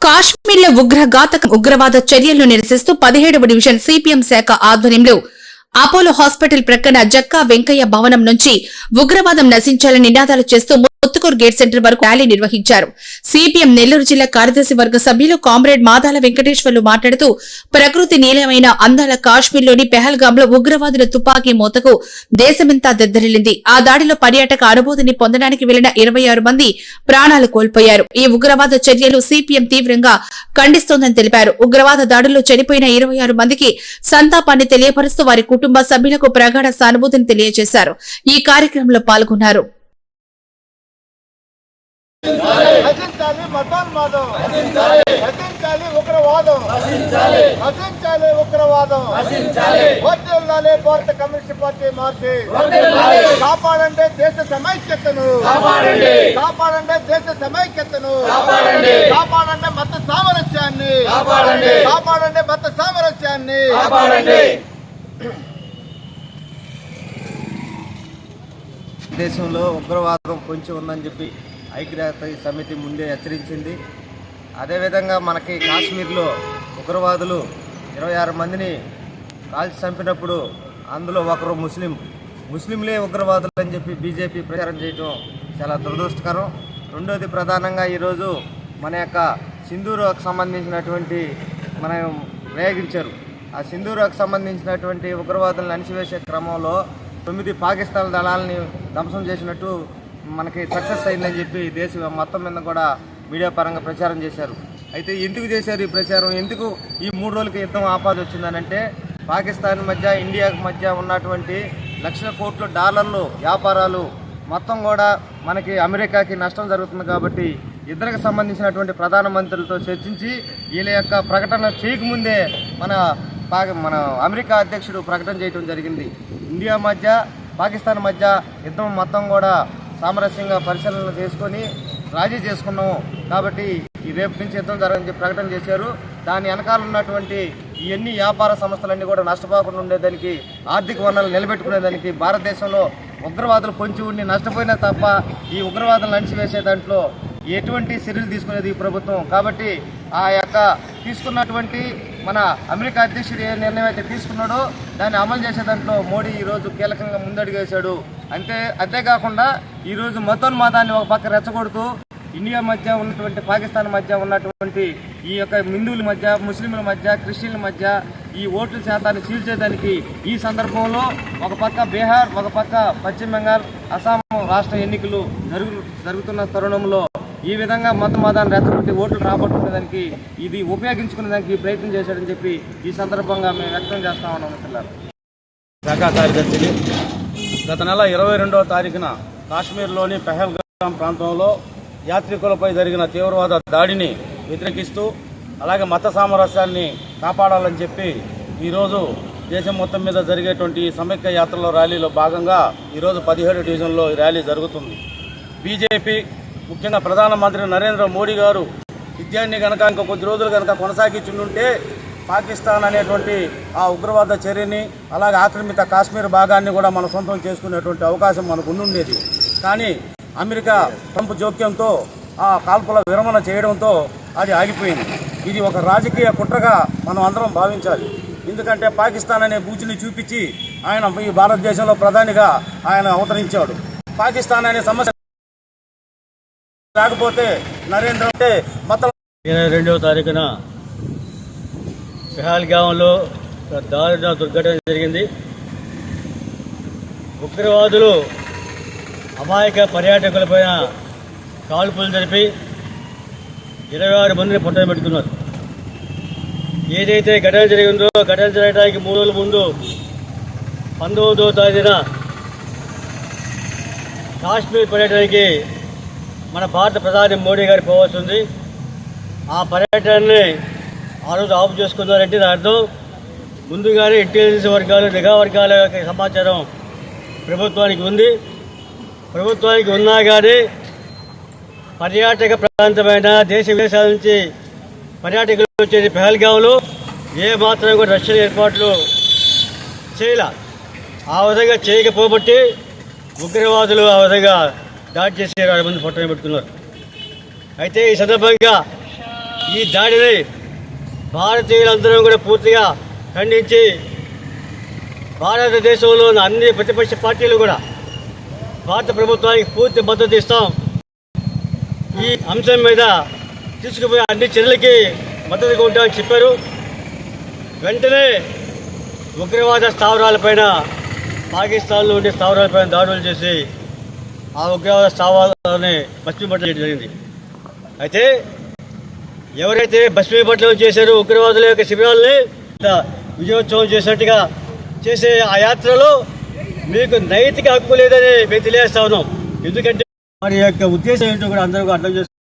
కాశ్మీర్లో ఉగ్రఘాతక ఉగ్రవాద చర్యలను నిరసిస్తూ పదిహేడవ డివిజన్ సిపిఎం శాఖ ఆధ్వర్యంలో అపోలో హాస్పిటల్ ప్రక్కన జక్కా వెంకయ్య భవనం నుంచి ఉగ్రవాదం నశించాలని నినాదాలు చేస్తూ ముత్తుకూరు గేట్ సెంటర్ వరకు ర్యాలీ నిర్వహించారు. సిపిఎం నెల్లూరు జిల్లా కార్యదర్శి వర్గ సభ్యులు కామ్రేడ్ మాదాల వెంకటేశ్వర్లు మాట్లాడుతూ ప్రకృతి నీలమైన అందాల కాశ్మీర్లోని పెహల్గాంలో ఉగ్రవాదుల తుపాకీ మూతకు దేశమంతా దద్దరిల్లింది. ఆ దాడిలో పర్యాటక అనుభూతిని పొందడానికి వెళ్ళిన ఇరవై ఆరు మంది ప్రాణాలు కోల్పోయారు. ఈ ఉగ్రవాద చర్యలు సిపిఎం తీవ్రంగా ఖండిస్తోందని తెలిపారు. ఉగ్రవాద దాడుల్లో చనిపోయిన ఇరవై ఆరు మందికి సంతాపాన్ని తెలియపరుస్తూ వారి కుటుంబ సభ్యులకు ప్రగాఢ సానుభూతిని తెలియజేశారు. ఈ కార్యక్రమంలో పాల్గొన్నారు. నశించాలి మతోన్మాదం నశించాలి ఉగ్రవాదం. నశించాలి ఉగ్రవాదం. వర్ధిల్లాలి భారత కమ్యూనిస్ట్ పార్టీ మార్చి. కాపాడండి దేశ సమైక్యతను. కాపాడండి. దేశ సమైక్యతను. కాపాడండి. మత సామరస్యాన్ని. కాపాడండి. మత సామరస్యాన్ని. దేశంలో ఉగ్రవాదం కొంచెం ఉందని చెప్పి ఐక్యరాజ్య సమితి ముందే హెచ్చరించింది. అదేవిధంగా మనకి కాశ్మీర్లో ఉగ్రవాదులు ఇరవై ఆరు మందిని కాల్చి చంపినప్పుడు అందులో ఒకరు ముస్లిం. ముస్లింలే ఉగ్రవాదులు అని చెప్పి బీజేపీ ప్రచారం చేయడం చాలా దురదృష్టకరం. రెండోది ప్రధానంగా ఈరోజు మన యొక్క సింధూరుకు సంబంధించినటువంటి మనం ప్రయోగించారు. ఆ సింధూరుకు సంబంధించినటువంటి ఉగ్రవాదులను అణిచివేసే క్రమంలో తొమ్మిది పాకిస్తాన్ దళాలని ధ్వంసం చేసినట్టు మనకి సక్సెస్ అయిందని చెప్పి దేశం మొత్తం మీద కూడా మీడియా పరంగా ప్రచారం చేశారు. అయితే ఎందుకు చేశారు ఈ ప్రచారం? ఎందుకు ఈ మూడు రోజులకి యుద్ధం ఆపాల్సి వచ్చిందనంటే పాకిస్తాన్ మధ్య ఇండియా మధ్య ఉన్నటువంటి లక్షల కోట్ల డాలర్లు వ్యాపారాలు మొత్తం కూడా మనకి అమెరికాకి నష్టం జరుగుతుంది కాబట్టి ఇద్దరికి సంబంధించినటువంటి ప్రధానమంత్రులతో చర్చించి వీళ్ళ యొక్క ప్రకటన చేయకముందే మన పా మన అమెరికా అధ్యక్షుడు ప్రకటన చేయడం జరిగింది. ఇండియా మధ్య పాకిస్తాన్ మధ్య యుద్ధం మొత్తం కూడా సామరస్యంగా పరిశీలన చేసుకొని రాజీ చేసుకున్నాము. కాబట్టి ఈ రేపు నుంచి యుద్ధం జరగని చెప్పి ప్రకటన చేశారు. దాని వెనకాల ఉన్నటువంటి ఇవన్నీ వ్యాపార సంస్థలన్నీ కూడా నష్టపోకుండా ఉండేదానికి ఆర్థిక వనరులు నిలబెట్టుకునేదానికి భారతదేశంలో ఉగ్రవాదులు పొంచి ఉండి నష్టపోయినా తప్ప ఈ ఉగ్రవాదులను అణిచివేసే దాంట్లో ఎటువంటి చర్యలు తీసుకునేది ఈ ప్రభుత్వం. కాబట్టి ఆ యొక్క తీసుకున్నటువంటి మన అమెరికా అధ్యక్షుడు ఏ నిర్ణయం అయితే తీసుకున్నాడో దాన్ని అమలు చేసే దాంట్లో మోడీ ఈరోజు కీలకంగా ముందడుగేశాడు అంతే అంతేకాకుండా ఈరోజు మతోన్మాదాన్ని ఒక పక్క రెచ్చగొడుతూ ఇండియా మధ్య ఉన్నటువంటి పాకిస్తాన్ మధ్య ఉన్నటువంటి ఈ యొక్క హిందువుల మధ్య ముస్లింల మధ్య క్రిస్టియన్ల మధ్య ఈ ఓట్ల శాతాన్ని చీల్చేదానికి ఈ సందర్భంలో ఒక పక్క బీహార్ ఒక పక్క పశ్చిమ బెంగాల్ అస్సాం రాష్ట్ర ఎన్నికలు జరుగు జరుగుతున్న తరుణంలో ఈ విధంగా మత మతాన్ని రెచ్చగొట్టి ఓట్లు రాబట్టుకునేదానికి ఇది ఉపయోగించుకునేదానికి ప్రయత్నం చేశాడని చెప్పి ఈ సందర్భంగా మేము వ్యక్తం చేస్తా ఉన్నాం మిత్రులారా. శాఖ కార్యదర్శిని గత నెల ఇరవై రెండవ తారీఖున కాశ్మీర్లోని పెహల్గాం ప్రాంతంలో యాత్రికులపై జరిగిన తీవ్రవాద దాడిని వ్యతిరేకిస్తూ అలాగే మత సామరస్యాన్ని కాపాడాలని చెప్పి ఈరోజు దేశం మొత్తం మీద జరిగేటువంటి ఈ సమైక్య యాత్రలో ర్యాలీలో భాగంగా ఈరోజు పదిహేడు డివిజన్లో ఈ ర్యాలీ జరుగుతుంది. బీజేపీ ముఖ్యంగా ప్రధానమంత్రి నరేంద్ర మోడీ గారు విద్యాన్ని కనుక ఇంకా కొద్ది రోజులు కనుక కొనసాగించుంటే పాకిస్తాన్ అనేటువంటి ఆ ఉగ్రవాద చర్యని అలాగే ఆక్రమిత కాశ్మీర్ భాగాన్ని కూడా మన సొంతం చేసుకునేటువంటి అవకాశం మనకు ఉండేది. కానీ అమెరికా ట్రంప్ జోక్యంతో ఆ కాల్పుల విరమణ చేయడంతో అది ఆగిపోయింది. ఇది ఒక రాజకీయ కుట్రగా మనం అందరం భావించాలి. ఎందుకంటే పాకిస్తాన్ అనే బూచిని చూపించి ఆయన ఈ భారతదేశంలో ప్రధానిగా ఆయన అవతరించాడు. పాకిస్తాన్ అనే సమస్య రాకపోతే నరేంద్ర అంటే మొత్తం ఇరవై రెండవ తారీఖున పెహాల్గాంలో దారుణ దుర్ఘటన జరిగింది. ఉగ్రవాదులు అమాయక పర్యాటకులపైన కాల్పులు జరిపి ఇరవై ఆరు మందిని పొట్టన పెడుతున్నారు ఏదైతే ఘటన జరిగిందో ఘటన జరగడానికి మూడు రోజుల ముందు పంతొమ్మిదవ తారీఖున కాశ్మీర్ పర్యటనకి మన భారత ప్రధాని మోడీ గారు పోవస్తుంది ఆ పర్యటనని ఆ రోజు ఆఫ్ చేసుకున్నారంటే దాని అర్థం. ముందుగానే ఇంటెలిజెన్స్ వర్గాలు నిఘా వర్గాల యొక్క సమాచారం ప్రభుత్వానికి ఉంది. ప్రభుత్వానికి ఉన్నా కానీ పర్యాటక ప్రాంతమైన దేశ విదేశాల నుంచి పర్యాటకులు వచ్చేది పెహల్గాంలో. ఏ మాత్రం కూడా రక్షణ ఏర్పాట్లు చేయాల. ఆ విధంగా చేయకపోబట్టి ఉగ్రవాదులు ఆ విధంగా దాడి చేసి వారి మంది పొట్టని పెట్టుకున్నారు. అయితే ఈ సందర్భంగా ఈ దాడిని భారతీయులందరం కూడా పూర్తిగా ఖండించి భారతదేశంలో ఉన్న అన్ని ప్రతిపక్ష పార్టీలు కూడా భారత ప్రభుత్వానికి పూర్తి మద్దతు ఇస్తాం. ఈ అంశం మీద తీసుకుపోయే అన్ని చర్యలకి మద్దతుగా ఉంటామని చెప్పారు. వెంటనే ఉగ్రవాద స్థావరాలపైన పాకిస్తాన్లో ఉండే స్థావరాలపైన దాడులు చేసి ఆ ఉగ్రవాద స్థావరాలని పశ్చిమ జరిగింది. అయితే ఎవరైతే భస్మీపట్నం చేశారో ఉగ్రవాదుల యొక్క శిబిరాలని విజయోత్సవం చేసినట్టుగా చేసే ఆ యాత్రలో మీకు నైతిక హక్కు లేదని మేము తెలియజేస్తా ఉన్నాం. ఎందుకంటే వారి యొక్క ఉద్దేశం ఏంటో కూడా అందరూ అర్థం చేస్తారు